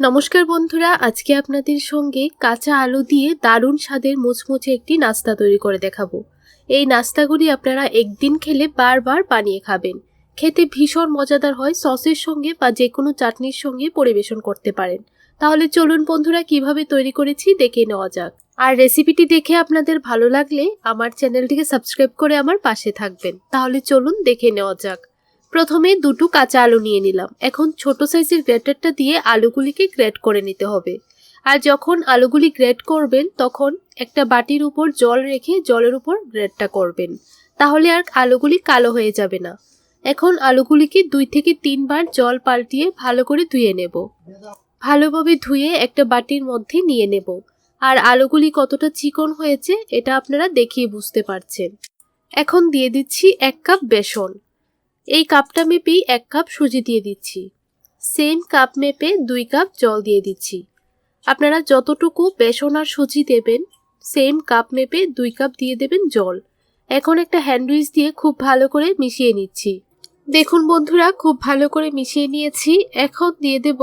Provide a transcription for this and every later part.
নমস্কার বন্ধুরা, আজকে আপনাদের সঙ্গে কাঁচা আলু দিয়ে দারুণ স্বাদের মুচমুচে একটি নাস্তা তৈরি করে দেখাবো। এই নাস্তাগুলি আপনারা একদিন খেলে বারবার বানিয়ে খাবেন। খেতে ভীষণ মজাদার হয়, সসের সঙ্গে বা যে কোনো চাটনির সঙ্গে পরিবেশন করতে পারেন। তাহলে চলুন বন্ধুরা, কীভাবে তৈরি করেছি দেখে নেওয়া যাক। আর রেসিপিটি দেখে আপনাদের ভালো লাগলে আমার চ্যানেলটিকে সাবস্ক্রাইব করে আমার পাশে থাকবেন। তাহলে চলুন দেখে নেওয়া যাক। প্রথমে দুটো কাঁচা আলু নিয়ে নিলাম। এখন ছোট সাইজের গ্রেটারটা দিয়ে আলুগুলিকে গ্রেট করে নিতে হবে। আর যখন আলুগুলি গ্রেট করবেন, তখন একটা বাটির উপর জল রেখে জলের উপর গ্রেটটা করবেন। তাহলে আর আলুগুলি কালো হয়ে যাবে না। এখন আলুগুলিকে দুই থেকে তিনবার জল পাল্টিয়ে ভালো করে ধুয়ে নেব। ভালোভাবে ধুয়ে একটা বাটির মধ্যে নিয়ে নেব। আর আলুগুলি কতটা চিকন হয়েছে, এটা আপনারা দেখিয়ে বুঝতে পারছেন। এখন দিয়ে দিচ্ছি এক কাপ বেসন। এই কাপটা মেপেই এক কাপ সুজি দিয়ে দিচ্ছি। সেম কাপ মেপে দুই কাপ জল দিয়ে দিচ্ছি। আপনারা যতটুকু বেসন আর সুজি দেবেন, সেম কাপ মেপে দুই কাপ দিয়ে দেবেন জল। এখন একটা হ্যান্ডউইচ দিয়ে খুব ভালো করে মিশিয়ে নিচ্ছি। দেখুন বন্ধুরা, খুব ভালো করে মিশিয়ে নিয়েছি। এখন দিয়ে দেব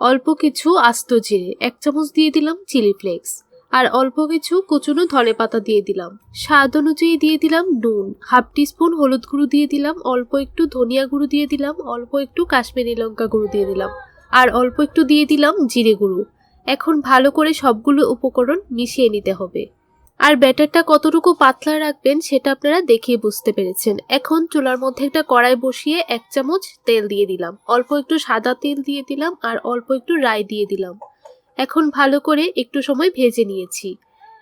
অল্প কিছু আস্ত জিরে, এক চামচ দিয়ে দিলাম চিলি ফ্লেক্স। আর অল্প কিছু কুচুনো ধনে পাতা দিয়ে দিলাম। স্বাদ অনুযায়ী দিয়ে দিলাম নুন। হাফ টিস্পুন হলুদ গুঁড়ো দিয়ে দিলাম, অল্প একটু ধনিয়া গুঁড়ো দিয়ে দিলাম, অল্প একটু কাশ্মীরি লঙ্কা গুঁড়ো দিয়ে দিলাম, আর অল্প একটু দিয়ে দিলাম জিরে গুঁড়ো। এখন ভালো করে সবগুলো উপকরণ মিশিয়ে নিতে হবে। আর ব্যাটারটা কতটুকু পাতলা রাখবেন সেটা আপনারা দেখিয়ে বুঝতে পেরেছেন। এখন চুলার মধ্যে একটা কড়াই বসিয়ে এক চামচ তেল দিয়ে দিলাম। অল্প একটু সাদা তেল দিয়ে দিলাম আর অল্প একটু রাই দিয়ে দিলাম। এখন ভালো করে একটু সময় ভেজে নিয়েছি।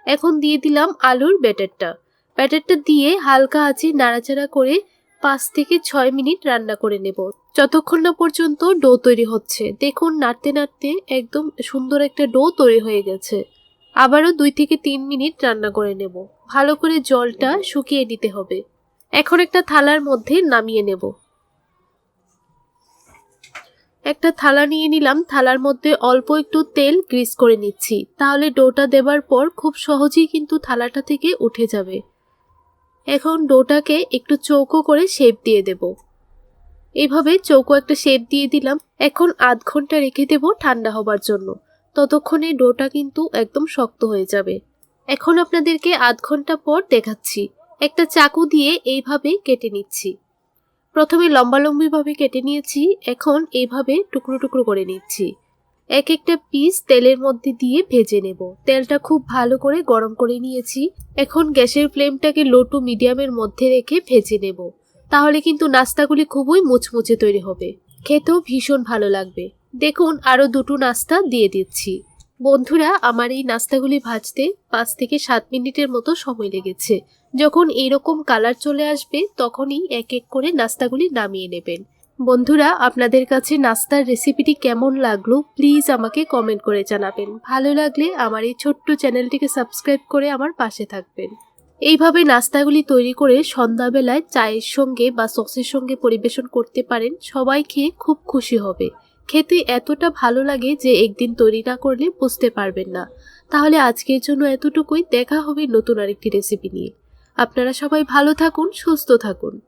এখন দিয়ে দিলাম আলুর ব্যাটারটা। ব্যাটারটা দিয়ে হালকা আঁচে নাড়াচাড়া করে পাঁচ থেকে ছয় মিনিট রান্না করে নেব। যতক্ষণ না পর্যন্ত ডো তৈরি হচ্ছে। দেখুন, নাড়তে নাড়তে একদম সুন্দর একটা ডো তৈরি হয়ে গেছে। আবারও দুই থেকে তিন মিনিট রান্না করে নেব। ভালো করে জলটা শুকিয়ে নিতে হবে। এখন একটা থালার মধ্যে নামিয়ে নেব। একটা থালা নিয়ে নিলাম। থালার মধ্যে অল্প একটু তেল গ্রিস করে নিচ্ছি। তাহলে ডোটা দেবার পর খুব সহজেই কিন্তু থালাটা থেকে উঠে যাবে। এখন ডোটাকে একটু চৌকো করে শেপ দিয়ে দেব। এভাবে চৌকো একটা শেপ দিয়ে দিলাম। এখন আধ ঘণ্টা রেখে দেব ঠান্ডা হবার জন্য। ততক্ষণে ডোটা কিন্তু একদম শক্ত হয়ে যাবে। এখন আপনাদেরকে আধ ঘণ্টা পর দেখাচ্ছি। একটা চাকু দিয়ে এইভাবে কেটে নিচ্ছি। প্রথমে লম্বালম্বিভাবে কেটে নিয়েছি, এখন এইভাবে টুকরো টুকরো করে নিচ্ছি। এক একটা পিস তেলের মধ্যে দিয়ে ভেজে নেব। তেলটা খুব ভালো করে গরম করে নিয়েছি। এখন গ্যাসের ফ্লেমটাকে লো টু মিডিয়ামের মধ্যে রেখে ভেজে নেব। তাহলে কিন্তু নাস্তাগুলি খুবই মুচমুচে তৈরি হবে। খেতেও ভীষণ ভালো লাগবে। দেখুন, আরও দুটো নাস্তা দিয়ে দিচ্ছি। বন্ধুরা, আমার এই নাস্তাগুলি ভাজতে পাঁচ থেকে সাত মিনিটের মতো সময় লেগেছে। যখন এরকম কালার চলে আসবে, তখনই এক এক করে নাস্তাগুলি নামিয়ে নেবেন। বন্ধুরা, আপনাদের কাছে নাস্তার রেসিপিটি কেমন লাগল, প্লিজ আমাকে কমেন্ট করে জানাবেন। ভালো লাগলে আমার এই ছোট্ট চ্যানেলটিকে সাবস্ক্রাইব করে আমার পাশে থাকবেন। এইভাবে নাস্তাগুলি তৈরি করে সন্ধ্যাবেলায় চায়ের সঙ্গে বা সসের সঙ্গে পরিবেশন করতে পারেন, সবাই খেয়ে খুব খুশি হবে। খেতে এতটা ভালো লাগে যে একদিন তৈরি না করলে বুঝতে পারবেন না। তাহলে আজকের জন্য এতটুকুই। দেখা হবে নতুন আরেকটি রেসিপি নিয়ে। আপনারা সবাই ভালো থাকুন, সুস্থ থাকুন।